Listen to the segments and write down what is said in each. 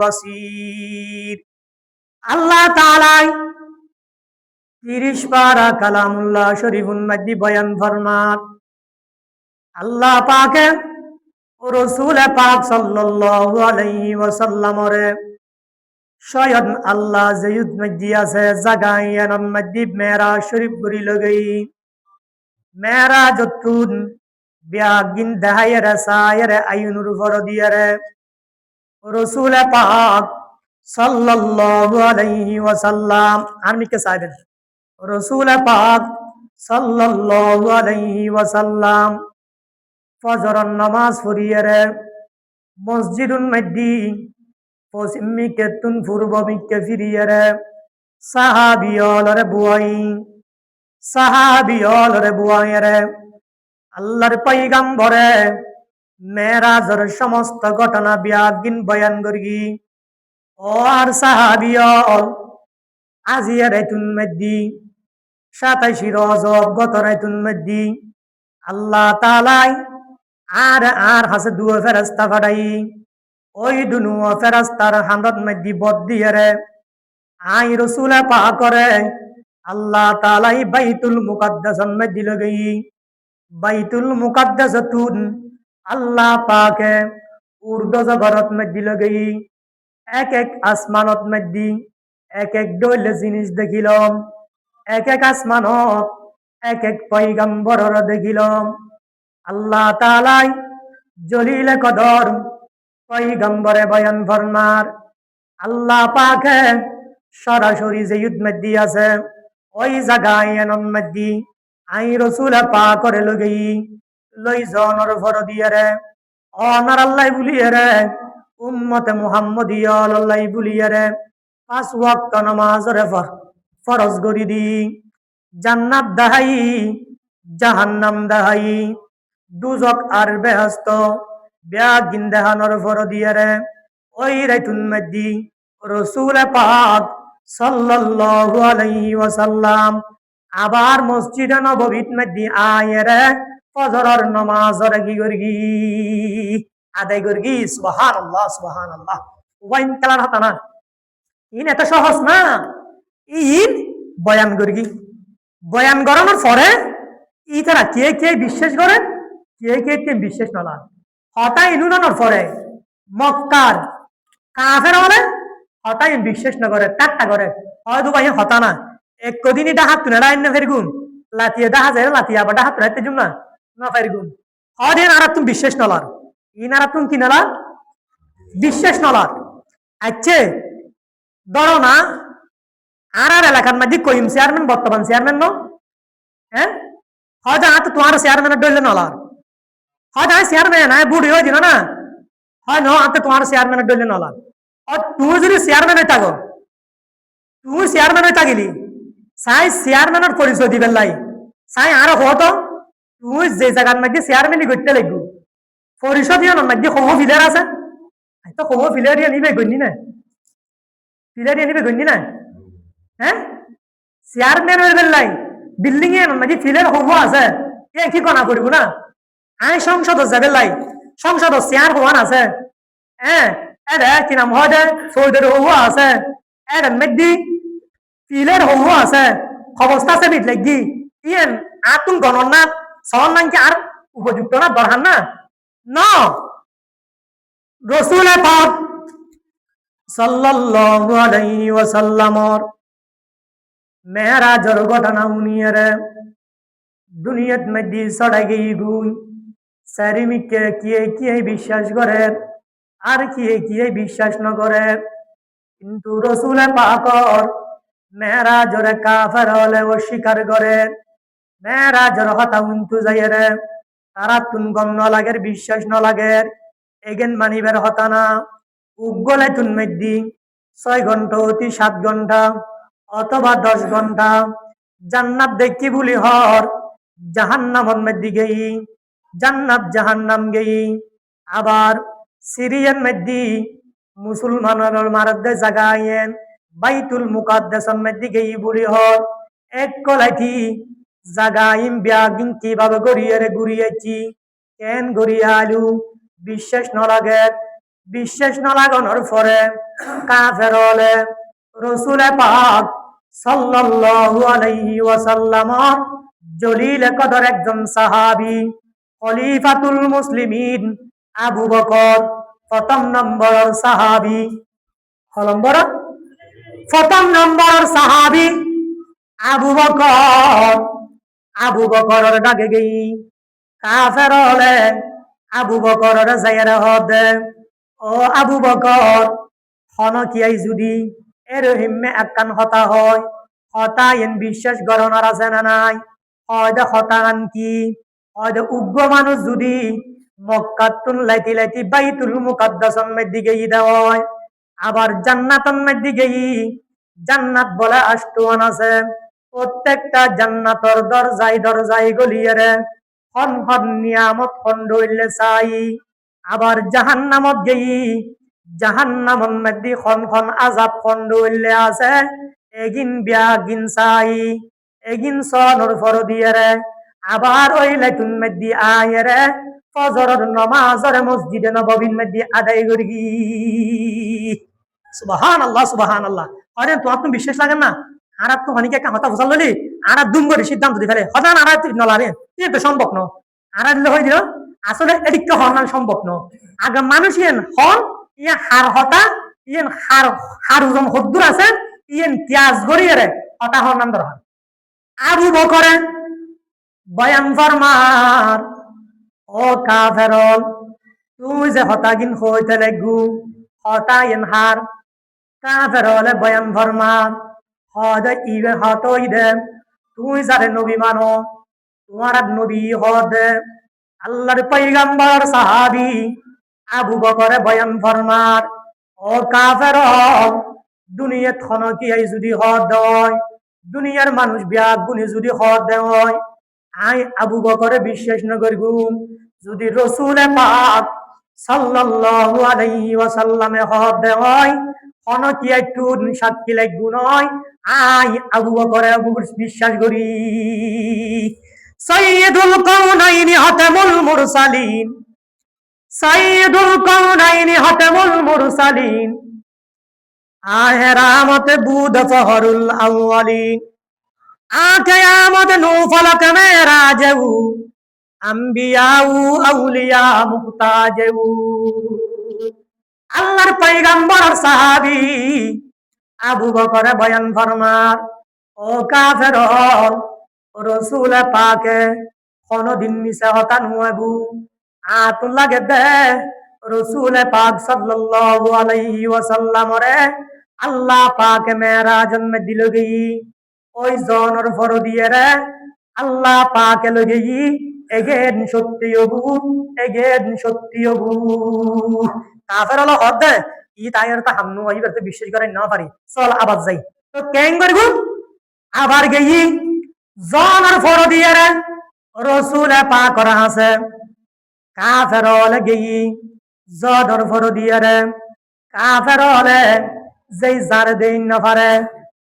বাসীর। আল্লাহ তাআলাই পারা কালামুল্লাহ শরীফুল মাদ্দি বয়ান আল্লাহ পাকে রসুল পাক সাল্লাল্লাহু আলাইহি আল্লাহ জয়ুদ আছে জাগাইয়ান মজ্জি মেরা শরীফ গুরি লগই। মেরা যতুন বিয়াগিন দাহায়রে সায়রে আইনুর ফরদিয়ারে রসুল পাক সাল্লাল্লাহু আলাইহি ওয়াসাল্লাম আর্মিকে সাইবেন রসুল পাক সাল্লাল্লাহু আলাইহি ওয়াসাল্লাম ফজরন নামাজ পড়িয়ারে মসজিদুন মধ্যি পশ্চিমিকে তুন পূর্বমিকে ফিরিয়ারে সাহাবিয়লরে বুয়াই সাহাবিয়লরে বুয়াইরে আল্লাহর পৈগাম্বরে মেরাজর সমস্ত ঘটনা বিয়াগিন বয়ান করি ও আর সাহাবিয়ল আজিয়া রাইতুন মধ্যি সাতাইশি রজব গত রাইতুন মধ্যি আল্লাহ তালাই আর আর হাসে দুও ফেরস্তা ফাটাই ওই দুনু ফেরস্তার হান্দত মধ্যে বদ দিয়ে রে। আই রসুলে পা করে। আল্লাহ তালাই বাইতুল মুকাদ্দাসন মধ্যে লগই। বাইতুল মুকাদ্দাসতুন আল্লাহ পাকে উর্দ জবরত মধ্যে লগই, এক এক আসমানত মধ্যে এক এক ডইল জিনিস দেখিলাম, এক এক আসমানত এক এক পৈগম্বরর দেখিলাম। আল্লাহ তালাই জলিল কদর পৈগম্বরে বয়ান ফরমার, আল্লাহ পাকে সরাসরি যে যুদ্ধ মধ্যে আছে, ওই জায়গায় এনম মধ্যে আই রসুল পা করে লগই। লই জনর ফর দিয়ে রে। অনার আল্লাহ বুলিয়ে রে। উম্মতে মুহাম্মদিয়া আল্লাহ বুলিয়ে রে। পাঁচ ওয়াক্ত নামাজরে ফর, ফরজ করি দি। জান্নাত দাহাই, জাহান্নাম দাহাই। দুজক আর বেহস্ত ব্যাগ গিন্দাহানোর ফর দিয়ে রে। ওই রাইতুন মধ্যে রসুল পাক সাল্লাল্লাহু আলাইহি ওয়াসাল্লাম। আবার মসজিদে নববীত মধ্যে আয় রে। ফজরের নামাজের কি করগি আদায় করগি সুবহানাল্লাহ সুবহানাল্লাহ। ওয়াইন কালার হাতা না? ইন এত সহজ না? ইন বয়ান করগি বয়ান করানোর পরে ই তারা কে কে বিশ্বাস করে? কে কে কে বিশ্বাস নলা হতা ইনুনানোর পরে মক্কার কাফের বলে হতাই বিশ্বাস না করে টাট্টা করে। হয়তো ভাই হতা না। এক কদিন এটা হাত তুলে রাইন না ফেরগুম লাতিয়া দেখা যায় লাতিয়া আবার হাত রাইতে জুম না। না ফেরগুম হদিন আর তুমি বিশ্বাস নলার ইন আর তুমি কি নলার বিশ্বাস নলার আচ্ছা ধরো না আর আর এলাকার মধ্যে কইম চেয়ারম্যান বর্তমান চেয়ারম্যান ন হ্যাঁ হয়তো আর তোমার চেয়ারম্যানের ডলে নলার হয়তো আমি চেয়ারম্যান আমি বুড়ি হয়ে দিল না হয় ন আর তোমার চেয়ারম্যানের ডলে নলার আর তুই যদি চেয়ারম্যান হয়ে থাকো তুই চেয়ারম্যান হয়ে থাকিলি চাই চেয়ারম্যানের পরিচয় দিবেন লাই চাই আরও হতো তুই যে জায়গার মধ্যে চেয়ারম্যানই করতে লাগবো। পরিষদ ইয়ানোর মধ্যে সম ফিলার আছে? তো সম ফিলার ইয়ে নিবে গণ্যি না ফিলার ইয়ে নিবে গণ্যি না হ্যাঁ চেয়ারম্যান হয়ে বেলাই বিল্ডিং এ মধ্যে ফিলের সম আছে? এ, কি কনা করব না? আই সংসদ যাবে লাই। সংসদ চেয়ার হওয়ান আছে হ্যাঁ এরে কি নাম হয় দে? সৌদের হওয়া আছে। এর মেদি ফিলের হওয়া আছে। অবস্থা আছে বিট লাগি। ইয়েন আতুন গণনা নাকি আর উপযুক্ত না না? রসুল ঘটনা মধ্যে সারিমিকে কিয়ে কিয়ে বিশ্বাস করে, আর কিয়ে কিয়ে বিশ্বাস ন করে কিন্তু রসুলে পাকর মেরাজরে কাফের হলে অস্বীকার করে। মেরাজর হতা উন্তু যাইরে তারা তুন গম ন লাগের বিশ্বাস ন লাগের এগেন মানিবের হতা না। উগলে তুন মেদ্দি ছয় ঘণ্টা অতি সাত ঘণ্টা অথবা দশ ঘণ্টা জান্নাত দেখি বলি হর, জাহান্নামর মধ্যে গেই। জান্নাত জাহান্নাম গেই। আবার সিরিয়ান মধ্যে মুসলমানের মারদে জাগাইয়েন। বাইতুল মুকাদ্দাসের মধ্যে গেই বলি হর। এক কলাইটি জাগাইম ব্যাগিং কীভাবে গড়িয়ে রে ঘুরিয়েছি? কেন গড়িয়ে আলু বিশ্বাস ন লাগে। বিশ্বাস না লাগানোর পরে কাফের হলে রসুলে পাক সাল্লাল্লাহু আলাইহি ওয়াসাল্লাম জলিল কদর একজন সাহাবী খলিফাতুল মুসলিমিন আবু বকর, প্রথম নম্বর সাহাবী। নম্বর প্রথম নম্বর সাহাবী আবু বকর। আবু বকরের ডাকে গেই। কাফের হলে আবু বকরের জায়গা হদে। ও আবু বকর হনকিয়াই যদি এর হিম্মে একখান হতা হয়, হতা এন বিশ্বাস গরনার আছে না নাই? হয়তো হতান কি? হয়তো উগ্র মানুষ যদি মক্কাতুন লাইতি লাইতি বাইতুল মুকাদ্দাসন দিকে ই দেওয়ায় আবার জান্নাতন দিকে জান্নাত বলে আষ্টুয়ান আছে প্রত্যেকটা জান্নাতর দরজাই দরজাই গলিয়ে রে। হন হন নিয়ামত খন্ড হইলে চাই। আবার জাহান্নামত গেই। জাহান্নামত মধ্যে খন খন আজাব খন্ড হইলে আছে। এগিন বিয়া গিন চাই। এগিন সনর ফর দিয়ে আবার ওই লাইতুন মধ্যে আয় রে ফজরের নমাজের মসজিদে নববীর মধ্যে আদায় করি। সুবাহান আল্লাহ সুবাহান আল্লাহ আরে তোমার তুমি বিশ্বাস লাগে না? আর তো অনেকে একটা হতা দুম করে সিদ্ধান্ত দিয়ে ফেলে। হঠাৎ আর তুই নলাবে তুই তো সম্ভব ন। আর দিলে হয়ে দিল। আসলে এদিকটা হন সম্ভব ন। আগে মানুষ ইয়েন হন ইয়ে হার হতা, ইয়েন হার হার উজম হদ্দুর আছে, ইয়েন ত্যাজ গড়িয়ে রে হতা হন দরকার আবু বকরে বয়ান ফরমার, ও কাফেরল তুই যে হতাগিন হইতে লাগু, হতা ইন হার। কাফেরলে বয়ান ফরমান হদ ইবে হত ইদে। তুই যারে নবী মানো, তোমার নবী হদ আল্লাহর পৈগম্বর সাহাবি আবু বকরে বয়ান ফরমার, ও কাফের দুনিয়া থনকি আই যদি হদ দুনিয়ার মানুষ বিয়াগ গুনি যদি হদ দেয় আই আবু বকরে বিশ্বাস ন করব যদি রসুলে পাক সাল্লাল্লাহু আলাইহি ওয়াসাল্লামে হদ দেয় কোন কি একটু সাক্ষী লাগবো নয়। আই আবু বকরে আবু বিশ্বাস করি। সাইয়্যিদুল কাউনাইনি হাতামুল মুরসালিন। সাইয়্যিদুল কাউনাইনি হাতামুল মুরসালিন। আহেরামতে বুদ ফহরুল আউয়ালিন। আকিয়ামত নূ ফলক মেরা যাউ আম্বিয়াউ আউলিয়া মুহতাজউ আল্লাহর পয়গম্বর আর সাহাবী আবু বকর বয়ান ফরমার, ও কাফের, রসুল পাকে কোনদিন মিশে হতা নুয়াবু আতুন লাগে দে, রসুল পাক সাল্লাল্লাহু আলাইহি ওয়াসাল্লাম রে, আল্লাহ পাক মেরাজ মে দিল গই। ওই জনর ফর দিয়ে রে, আল্লাহ পাকে লগেই এগেন সত্যি অবু এগেন সত্যি অবু কাফের হলো হদ ই তাইয়ের তা হামনু আই বেতে বিশ্বাস করে না পারি। চল আবার যাই। তো কেং করব আবার গেই। জনের ফর দিয়ে রে রসুলে পা করা আছে। কাফের হলে গেই। জনের ফর দিয়ে রে কাফের হলে যেই যার দেই না পারে,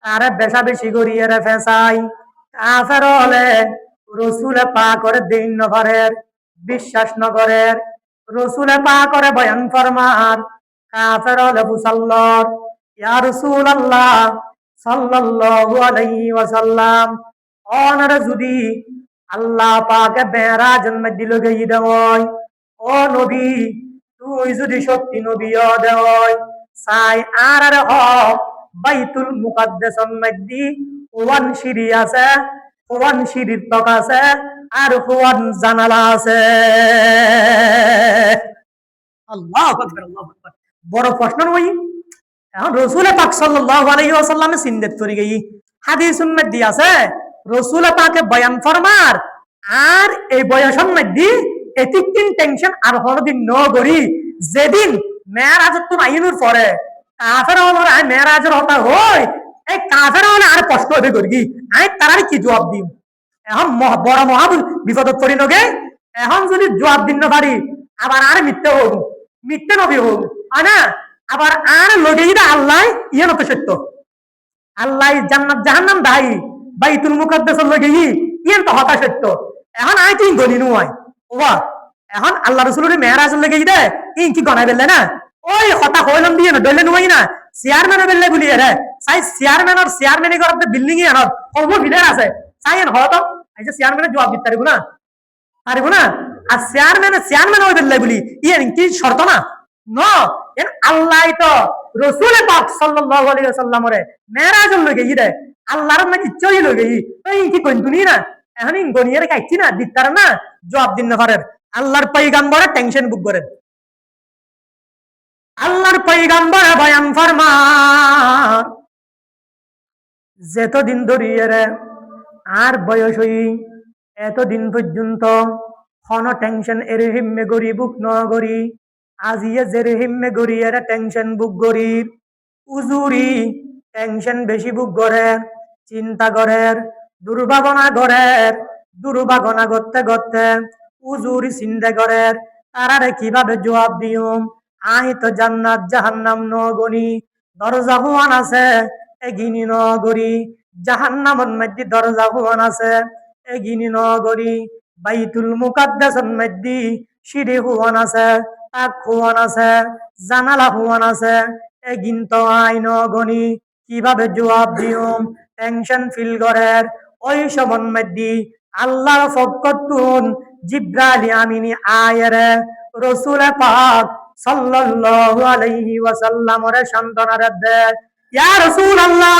তারে বেশা বেশি করিয়ে রে ফেসাই। কাফের হলে রসুলে পা করে দেই না পারে, বিশ্বাস নগরের রসুলে পা করে বয়ান ফরমার। কাফের মুসাল্লর। ইয়া রসুল আল্লাহ সাল্লাল্লাহু আলাইহি ওয়াসাল্লাম। অনারে যদি আল্লাহ পাকে জন্ম দিল ও নবী, তুই যদি সত্যি নবী দেওয় সাই আর আর হ বাইতুল মুকাদ্দাসের মধ্যে ওয়ান সিঁড়ি আছে, ওয়ান সিঁড়ির তক আছে আর ওয়ান জানালা আছে। আল্লাহ আকবার আল্লাহ আকবার। বড় প্রশ্ন নই এখন রসুল পাক সাল্লাল্লাহু আলাইহি ওয়াসাল্লামে সিন্দেত করে। গই হাদিস উম্মত দি আছে, রসুল পাকে বয়ান ফরমার, আর এই বয়সের মধ্যে এতিকিন টেনশন আর হরদিন ন করি। যেদিন মেয়েরাজ তো আইনুর পরে, কাফের হলো আই মেয়েরাজের হতা হই, এই কাফের হলে আর কষ্ট হবে করি। আই তারার কি জবাব দিম? এখন বড় মহা বিপদত পড়ি নগে এখন যদি জবাব দিন না পারি, আবার আর মিথ্যে হোক মিথ্যে নবী হোক না? আবার আর যদি আল্লাহ ইয়ে নত সত্য। আল্লাহ জান্নাত, জাহান্নাম দায়ী। বাইতুল মুকাদ্দাসের লগে ই ইয়ে তো হতা সত্য। এখন আই তুই গনি নুয়াই ওবা এখন আল্লাহ রসুলের মেয়েরাজের লগে দে? ইন কি গনাই বেললে না? ওই কথা হইলাম দিয়ে না দইলে নই না। চেয়ারম্যান বেললে গুলি রে। সাই চেয়ারম্যান আর বিল্ডিং এ আনত। ভিতরে আছে। সাই হতো এই যে চেয়ারম্যানের জবাব দিতে পারিব না? পারিব না? আর চেয়ারম্যান চেয়ারম্যান ওই বেললে গুলি ইয়ে কি শর্ত না? ন, এন আল্লাহ তো রসুল পাক সাল্লাল্লাহু আলাইহি ওয়াসাল্লামরে মেরাজুল লগে ইদে আল্লাহর নাকি চই লগে ই। কি কইন তুনি না? এখন গনিয়ারে কাইছি না দিতার না? জবাব দিন না পারেন। আল্লাহর পয়গাম্বরে টেনশন বুক করেন। আল্লাহর পৈগাম্বর বয়ান ফরমান যেতদিন ধরিয়ে রে আর বয়স হই এতদিন পর্যন্ত হন টেনশন এর হিম্মে গরি বুক ন গরি আজিয়ে জের হিম্মে গরি এর টেনশন বুক গরি উজুরি টেনশন বেশি বুক করে চিন্তা করের দুর্ভাবনা করের দুর্ভাবনা করতে করতে উজুরি চিন্তা করের তারারে কীভাবে জবাব দিও আহি তো জান্নাত জাহান্নাম নগনি দরজা হুয়ান আছে, এগিনি নগরি জাহান্নামন মধ্যে দরজা হুয়ান আছে। এগিনি নগরি, বাইতুল মুকাদ্দাসন মধ্যে সিঁড়ি হুয়ান আছে তাক হুয়ান আছে, জানালা হুয়ান আছে। এগিন তো আই নগনি কীভাবে জবাব দিও টেনশন ফিল করের ওই সবন মধ্যে আল্লাহর ফকতুন জিব্রাইল আমিনি আয়েরে। রসুল পাক সাল্লাল্লাহু আলাইহি ওয়াসাল্লামরে সান্তনারে দেয়, ইয়া রাসূলুল্লাহ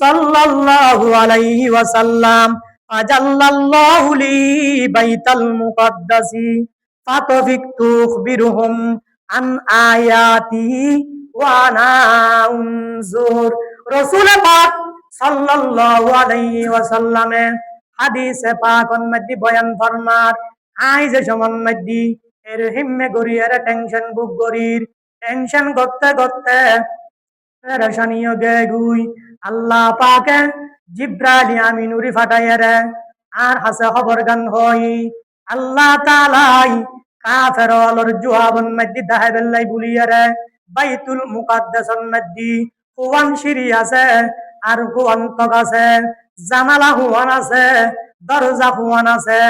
সাল্লাল্লাহু আলাইহি ওয়াসাল্লাম আজাল্লাল্লাহু লি বাইতাল মুকাদ্দাসি ফাতাফিকতু উখবিরুহুম আন আয়াতি উনজুর। রাসূল পাক সাল্লাল্লাহু আলাইহি হাদিসে পাক মধ্যে বয়ান ফরমার, আইজে সমন মধ্যে এর হিম্মে গরিয়ার টেনশন বুক গরির টেনশন করতে করতে রেশনীয় গে গুই আল্লাহ পাকে জিব্রাইল আমিনুরি ফাটাইয়ারে আর হাসে খবর গান হই, আল্লাহ তালাই কাফের অলর জুহাবন মধ্যে দাহে বেল্লাই বুলিয়ারে বাইতুল মুকাদ্দাসন মধ্যে হুয়ান সিঁড়ি আছে আর হুয়ান তক আছে, জানালা হুয়ান আছে, দরজা হুয়ান আছে।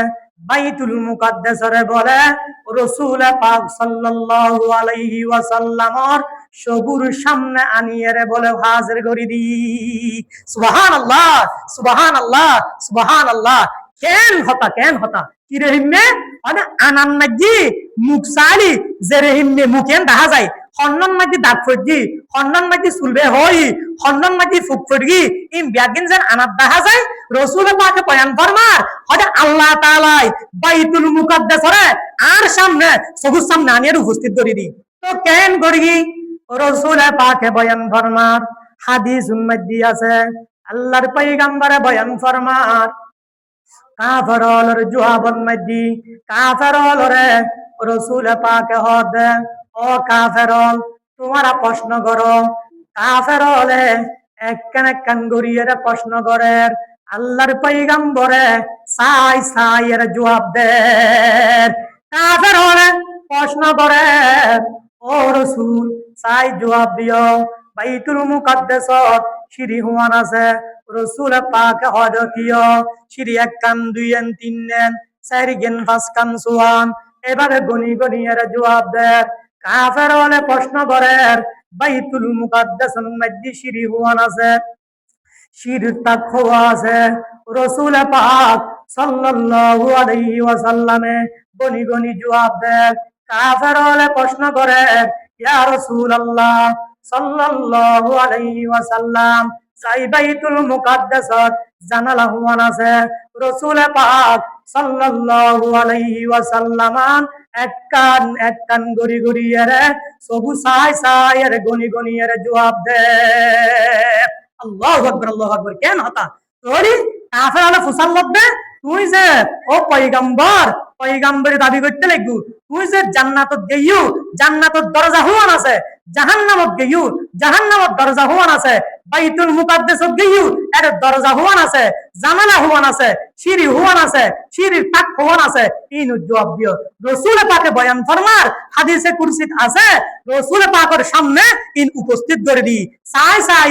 বাইতুল মুকাদ্দাসরে বলে, রসুল পাক সাল্লাল্লাহু আলাইহি ওয়াসাল্লামর সবুর সামনে আনিয়ে বলে হাজির করি দি। সুবহানাল্লাহ সুবহানাল্লাহ সুবহানাল্লাহ। কেন হতা কেন হতা? কি রহিমে মানে আনান নাজি মুখ সালি যে রহিমে মুখেন দেখা যায়। হন্নন মাঝে দাগ ফজি হন্নন মাঝে চুলবে হই হন্নন মাঝে ফুক ফড়গি ইম ব্যাগিন যেন আনাত দেখা যায়, রসুল পাকে বয়ান ফরমার হয়তো আল্লাহ তাআলাই বাইতুল মুকাদ্দাসরে আর সামনে, সবুজ সামনে আনিয়ে উপস্থিত করি দি। তো কেন করি রসুল পাকে বয়ান ফরমার, হাদিস উম্মতি আছে আল্লাহর পয়গম্বরে বয়ান ফরমার। কাফরলর জুহাবন মধ্যে কাফরলরে রসুল পাকে হদ। ও কাফেরল, তোমারা প্রশ্ন করো, কাফেরলে একখান একখান গড়িয়ে প্রশ্ন করে আল্লাহর পৈগম্বরে সাই সাই এর জবাব দে কাফেরলে প্রশ্ন করে ও রসুল সাই জবাব দিও। বাইতুল মুকাদ্দাসত সিঁড়ি হুয়ান আছে। রসুল পাক হদ কিয় সিঁড়ি এক কান, দুই এন, তিন নেন চার গেন, পাঁচ কান, সুয়ান। এবারে গনি গনি এর জবাব দেয় কাফের হলে প্রশ্ন করে বাইতুল মুকাদ্দাসের মধ্যে সিঁড়ি হুয়ান আছে, সিঁড়ির তাক খোয়া আছে। রসুল পাক সাল্লাল্লাহু আলাইহি ওয়াসাল্লামে গনি গনি জবাব দেয় প্রশ্ন করে, ইয়া রাসূলুল্লাহ সাল্লাল্লাহু আলাইহি ওয়াসাল্লাম সাই বাইতুল জানালা পাক সাল্লাল্লাহু আলাইহি এক কান এক কান গড়ি গড়ি সবু সাই সাই এর, গনি গনি জবাব দে। আল্লাহু আকবার আল্লাহু আকবার। কেন হতা? তোরি ফুসাল তুই যে ও দাবি করতে লাগবো, তুই যে জান্নাতত জান্নাতত দরজা হুয়ান আছে, জাহান্নামত জাহান্নামত দরজা হুয়ান আছে, বাইতুল মুকাদ্দাসত এর দরজা হুয়ান আছে, জানালা হুয়ান আছে, সিঁড়ি হুয়ান আছে, সিঁড়ির তাক হুয়ান আছে ইন জবাব দিও। রসুল পাকে বয়ান ফরমার, হাদিসে কুরসিত আছে, রসুল পাকের সামনে ইন উপস্থিত করে দি সাই সাই